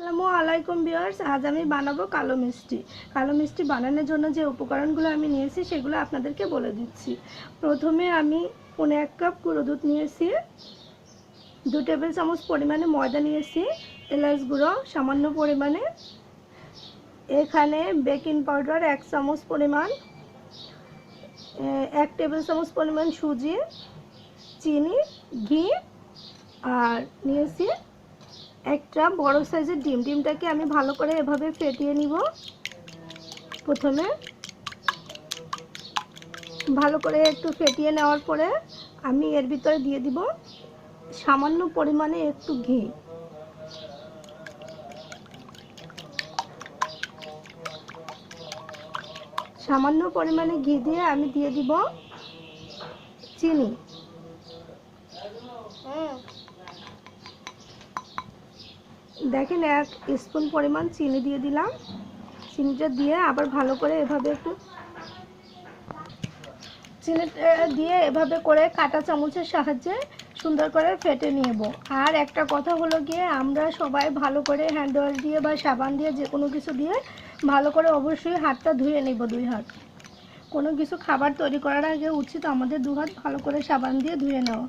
আসসালামু আলাইকুম ভিউয়ার্স, আজ আমি বানাবো কালো মিষ্টি। কালো মিষ্টি বানানোর জন্য যে উপকরণগুলো আমি নিয়েছি সেগুলো আপনাদেরকে বলে দিচ্ছি। প্রথমে আমি পনে এক কাপ গুঁড়ো দুধ নিয়েছি, দু টেবিল চামচ পরিমাণে ময়দা নিয়েছি, এলাচ গুঁড়ো সামান্য পরিমাণে, এখানে বেকিং পাউডার এক চামচ পরিমাণ এক টেবিল চামচ পরিমাণ সুজি, চিনি, ঘি, আর নিয়েছি একটা বড় সাইজের ডিম, ডিমটাকে আমি ভালো করে এভাবে ফেটিয়ে নিব। প্রথমে ভালো করে একটু ফেটিয়ে নেওয়ার পরে আমি এর ভিতরে দিয়ে দিব সামান্য পরিমাণে একটু ঘি। সামান্য পরিমাণে ঘি দিয়ে আমি দিয়ে দিব চিনি। দেখেন এক স্পুন পরিমাণ চিনি দিয়ে দিলাম। চিনিটা দিয়ে আবার ভালো করে এভাবে একটু চিনিটা দিয়ে এভাবে করে কাঁটা চামচের সাহায্যে সুন্দর করে ফেটে নেব আর একটা কথা হলো গিয়ে, আমরা সবাই ভালো করে হ্যান্ড ওয়াশ দিয়ে বা সাবান দিয়ে যে কোনো কিছু দিয়ে ভালো করে অবশ্যই হাতটা ধুয়ে নেব দুই হাত। কোনো কিছু খাবার তৈরি করার আগে উচিত আমাদের দু হাত ভালো করে সাবান দিয়ে ধুয়ে নেওয়া।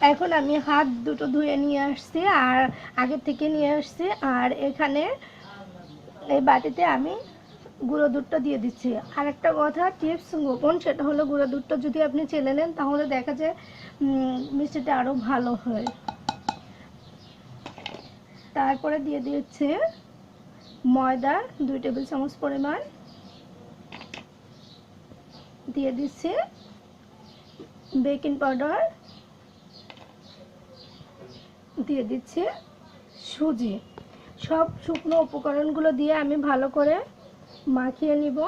এখন আমি হাত দুটো ধুয়ে নিয়ে আসছি আর আগের থেকে নিয়ে আসছি আর এখানে এই বাটিতে আমি গুঁড়ো দুধটা দিয়ে দিচ্ছি। আর একটা কথা টিপস গোপন, সেটা হলো গুঁড়ো দুধটা যদি আপনি চেলে নেন, তাহলে দেখা যায় মিষ্টিটা আরও ভালো হয়। তারপরে দিয়ে দিচ্ছে ময়দা, দুই টেবিল চামচ পরিমাণ। দিয়ে দিচ্ছে বেকিং পাউডার দিয়ে দিচ্ছি সুজি। সব শুকনো উপকরণগুলো দিয়ে আমি ভালো করে মাখিয়ে নিব।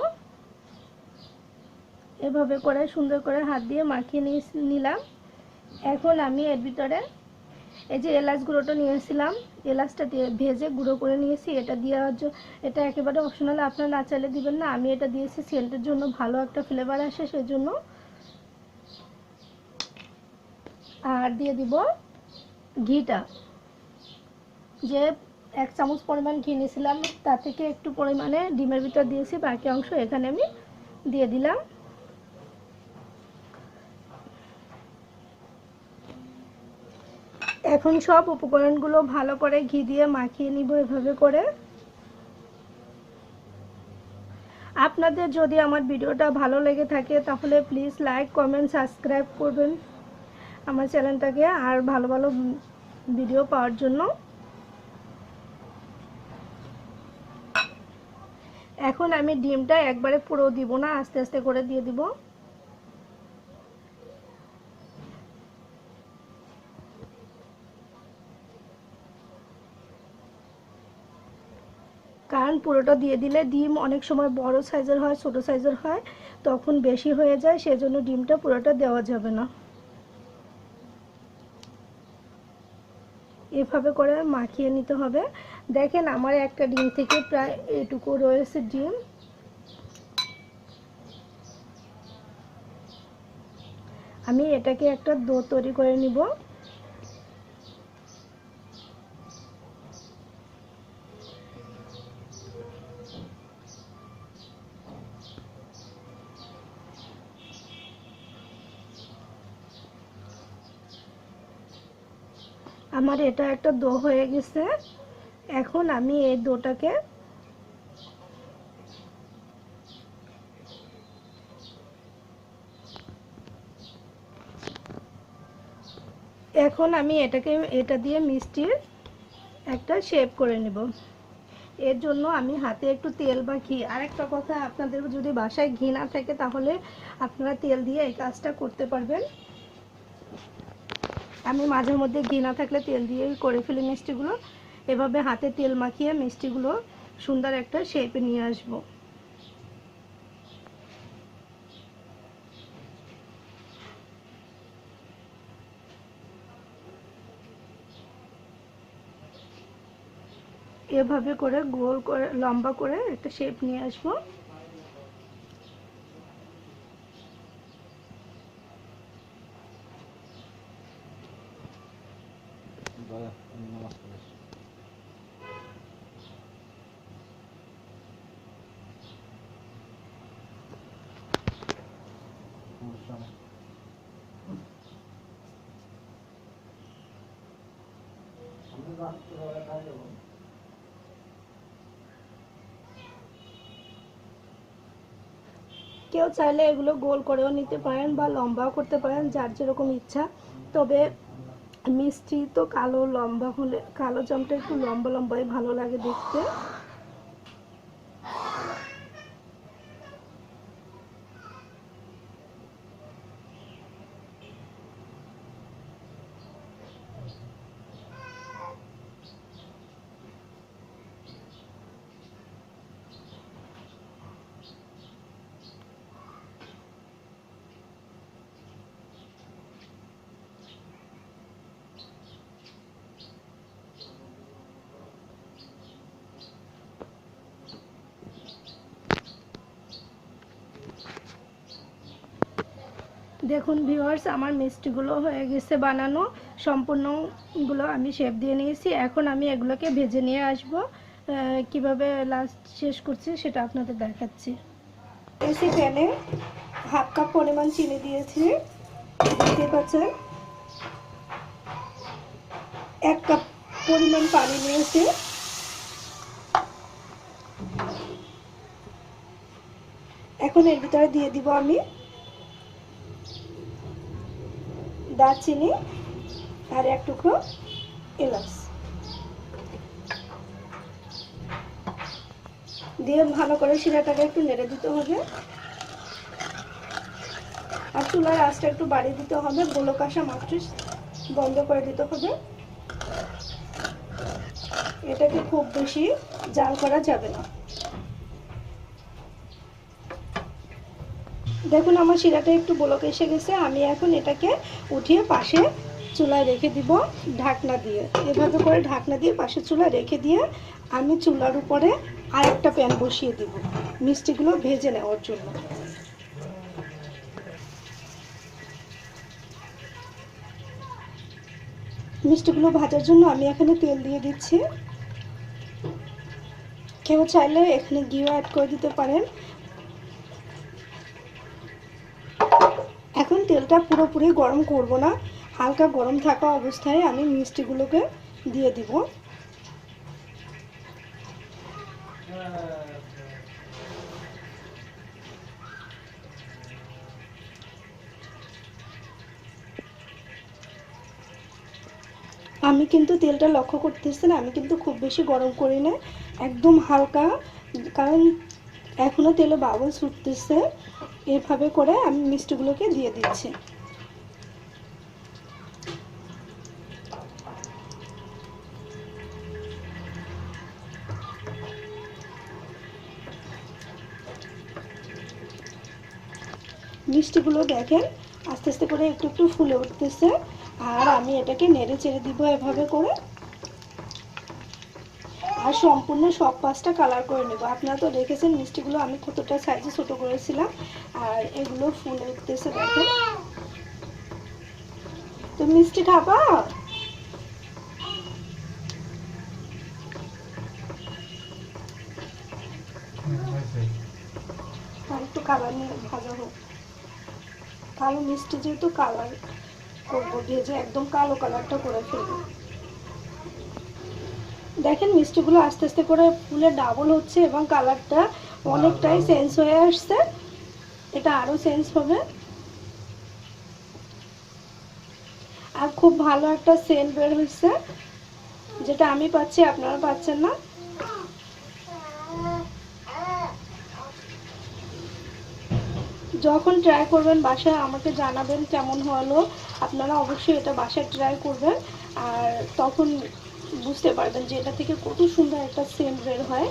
এভাবে করে সুন্দর করে হাত দিয়ে মাখিয়ে নিয়ে- নিলাম। এখন আমি এর ভিতরে এই যে এলাচ গুঁড়োটা নিয়েছিলাম, এলাচটা দিয়ে ভেজে গুঁড়ো করে নিয়েছি। এটা দেওয়ার জন্য এটা একেবারে অপশনাল আপনারা না চাইলে দিবেন না। আমি এটা দিয়েছি, সেন্টের জন্য ভালো একটা ফ্লেভার আসে, সেজন্য। আর দিয়ে দিব ঘিটা। যে এক চামচ পরিমাণ ঘি নিয়েছিলাম তার থেকে একটু পরিমাণে ডিমের ভিতর দিয়েছি, বাকি অংশ এখানে আমি দিয়ে দিলাম। এখন সব উপকরণগুলো ভালো করে ঘি দিয়ে মাখিয়ে নিব এভাবে করে। আপনাদের যদি আমার ভিডিওটা ভালো লেগে থাকে, তাহলে প্লিজ লাইক কমেন্ট সাবস্ক্রাইব করবেন। আমার চ্যানেলটাকে আর ভালো ভালো ভিডিও পাওয়ার জন্য। এখন আমি ডিমটা একবারে পুরো দিব না, আস্তে আস্তে করে দিয়ে দিব। কারণ পুরোটা দিয়ে দিলে ডিম অনেক সময় বড় সাইজের হয়, ছোট সাইজের হয়, তখন বেশি হয়ে যায়, সেজন্য ডিমটা পুরোটা দেওয়া যাবে না। এভাবে করে মাখিয়ে নিতে হবে। দেখেন আমার একটা ডিম থেকে প্রায় এটুকু রয়েছে ডিম। আমি এটাকে একটা দো তৈরি করে নিব। আমার এটা একটা দো হয়ে গেছে। এখন আমি এই দোটাকে এখন আমি এটাকে, এটা দিয়ে মিষ্টির একটা শেপ করে নেব। এর জন্য আমি হাতে একটু তেল বা ঘি আরেকটা কথা, আপনাদের যদি বাসায় ঘি না থাকে তাহলে আপনারা তেল দিয়ে এই কাজটা করতে পারবেন। আমি মাঝে মধ্যে ঘি না থাকলে তেল দিয়েই করে ফেলি মিষ্টিগুলো। এভাবে হাতে তেল মাখিয়ে মিষ্টিগুলো সুন্দর একটা শেপে নিয়ে আসব। এভাবে করে গোল করে, লম্বা করে একটা শেপ নিয়ে আসব। কেউ চাইলে এগুলো গোল করেও নিতে পারেন বা লম্বাও করতে পারেন যার যেরকম ইচ্ছা। তবে মিষ্টি তো কালো লম্বা হলে কালো জামটা একটু লম্বা লম্বাই ভালো লাগে দেখতে। দেখুন ভিউয়ার্স আমার মিষ্টিগুলো হয়ে গেছে বানানো। সম্পূর্ণগুলো আমি শেপ দিয়ে নিয়েছি। এখন আমি এগুলোকে ভেজে নিয়ে আসব। কীভাবে লাস্ট শেষ করছি সেটা আপনাদের দেখাচ্ছি। এসি প্যানে হাফ কাপ পরিমাণ চিনি দিয়েছি। দেখতে পাচ্ছেন? এক কাপ পরিমাণ পানি নিয়েছি। এখন এর ভিতরে দিয়ে দিব আমি দারচিনি আর এক টুকরো এলাচ। দিয়ে ভালো করে শিরাটাকে একটু নেড়ে দিতে হবে। আর চুলার আঁচটা একটু বাড়িয়ে দিতে হবে। গোলক আসা মাত্র বন্ধ করে দিতে হবে। এটাকে খুব বেশি জাল করা যাবে না। দেখুন, আমার শিরাটা একটু বলক এসে গেছে। আমি এখন এটাকে উঠিয়ে পাশে চুলায় রেখে দিব ঢাকনা দিয়ে। এভাবে করে ঢাকনা দিয়ে পাশে চুলায় রেখে দিয়ে আমি চুলার উপরে আরেকটা প্যান বসিয়ে দিব, মিষ্টিগুলো ভেজে নেওয়ার জন্য। মিষ্টিগুলো ভাজার জন্য আমি এখানে তেল দিয়ে দিচ্ছি। কেউ চাইলে এখানে ঘিও অ্যাড করে দিতে পারেন এখন তেলটা পুরোপুরি গরম করব না। হালকা গরম থাকা অবস্থায় আমি মিষ্টিগুলোকে দিয়ে দিব। আমি কিন্তু তেলটা লক্ষ্য করতেছি না, আমি কিন্তু খুব বেশি গরম করি না, একদম হালকা, কারণ এখনও তেলে বাবল ছুটতেছে। এভাবে করে আমি মিষ্টিগুলোকে দিয়ে দিচ্ছি। মিষ্টিগুলো দেখেন, আস্তে আস্তে করে একটু একটু ফুলে উঠতেছে, আর আমি এটাকে নেড়ে চেড়ে দিব এভাবে করে। আর সম্পূর্ণ সব পাঁচটা কালার করে নেব। আপনারা তো দেখেছেন মিষ্টিগুলো আমি কতটা সাইজে ছোট করেছিলাম। আর এগুলো ফুলে উঠতেছে দেখেন তো মিষ্টি খাবা? একটু কালার নিয়ে হোক। কালো মিষ্টি যেহেতু কালার করব, ভেজে একদম কালো কালারটা করে ফেলব। দেখেন মিষ্টিগুলো আস্তে আস্তে করে ফুলে ডাবল হচ্ছে এবং কালারটা অনেকটাই চেঞ্জ হয়ে আসছে। এটা আরও চেঞ্জ হবে। আর খুব ভালো একটা সেন্ট বের হয়েছে যেটা আমি পাচ্ছি আপনারা পাচ্ছেন না। যখন ট্রাই করবেন বাসায় আমাকে জানাবেন কেমন হলো। আপনারা অবশ্যই এটা বাসায় ট্রাই করবেন। আর তখন বুঝতে পারবেন যে এটা থেকে কত সুন্দর একটা সেন্ট বের হয়।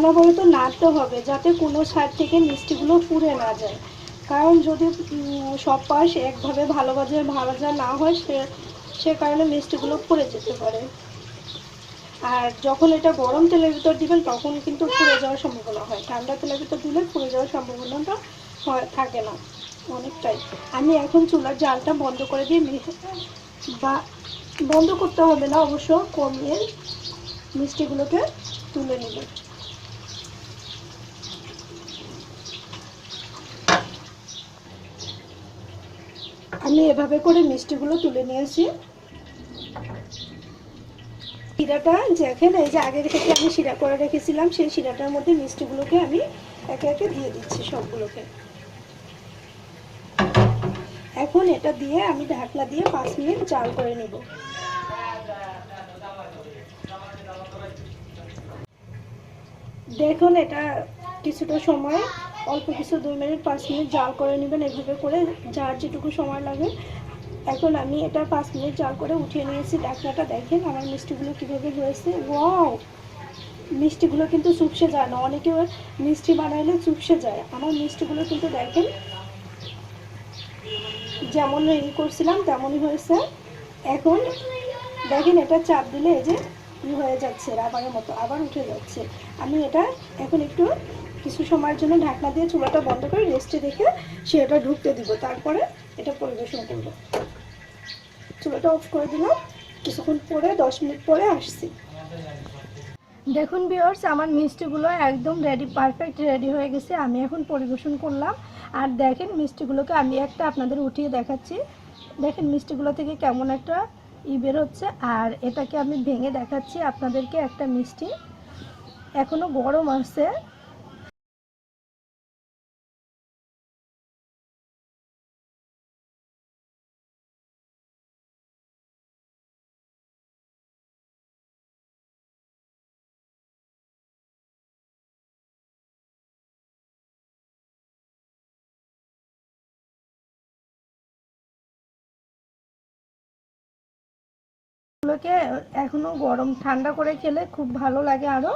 অনবরত নাড়তে হবে, যাতে কোনো সাইড থেকে মিষ্টিগুলো পুড়ে না যায়। কারণ যদি সব পাশ একভাবে ভালোভাবে ভাজা না হয়, সে সে কারণে মিষ্টিগুলো পুড়ে যেতে পারে। আর যখন এটা গরম তেলের ভিতর দিবেন, তখন কিন্তু পুড়ে যাওয়ার সম্ভাবনা হয়। ঠান্ডা তেলের ভিতর দিলে পুড়ে যাওয়ার সম্ভাবনাটা হয়, থাকে না অনেকটাই। আমি এখন চুলার জালটা বন্ধ করে দিয়ে বা, বন্ধ করতে হবে না, অবশ্য কমিয়ে মিষ্টিগুলোকে তুলে নেব। আমি এভাবে করে মিষ্টিগুলো তুলে নিয়েছি। শিরাটা যেখানে এই যে আগে থেকে আমি শিরা করে রেখেছিলাম, সেই শিরাটার মধ্যে মিষ্টিগুলোকে আমি একে একে দিয়ে দিচ্ছি সবগুলোকে। এখন এটা দিয়ে আমি ঢাকনা দিয়ে পাঁচ মিনিট জাল করে নেব। দেখুন, এটা কিছুটা সময় অল্প কিছু দুই মিনিট, পাঁচ মিনিট জাল করে নেবেন এভাবে করে, যার যেটুকু সময় লাগে। এখন আমি এটা পাঁচ মিনিট জাল করে উঠিয়ে নিয়েছি। ঢাকনাটা দেখেন আমার মিষ্টিগুলো কীভাবে হয়েছে। ওয়াও! মিষ্টিগুলো কিন্তু চুপসে যায় না। অনেকে মিষ্টি বানাইলে চুপসে যায়। আমার মিষ্টিগুলো কিন্তু দেখেন, যেমন ই করছিলাম, তেমনই হয়েছে। এখন দেখেন এটা চাপ দিলে এই যে হয়ে যাচ্ছে, রাবারের মতো আবার উঠে যাচ্ছে। আমি এটা এখন একটু কিছু সময়ের জন্য ঢাকনা দিয়ে চুলাটা বন্ধ করে রেস্টে রেখে সেটা ঢুকতে দিব। তারপরে এটা পরিবেশন করব। চুলাটা অফ করে দিলাম। কিছুক্ষণ পরে, দশ মিনিট পরে আসছি। দেখুন ভিউয়ার্স, আমার মিষ্টিগুলো একদম রেডি পারফেক্ট রেডি হয়ে গেছে। আমি এখন পরিবেশন করলাম। আর দেখেন মিষ্টিগুলোকে আমি একটা আপনাদের উঠিয়ে দেখাচ্ছি। দেখেন মিষ্টিগুলো থেকে কেমন একটা ই বের হচ্ছে। আর এটাকে আমি ভেঙে দেখাচ্ছি আপনাদেরকে একটা মিষ্টি। এখনও গরম আছে। গুলোকে এখনও গরম ঠান্ডা করে খেলে খুব ভালো লাগে আরও।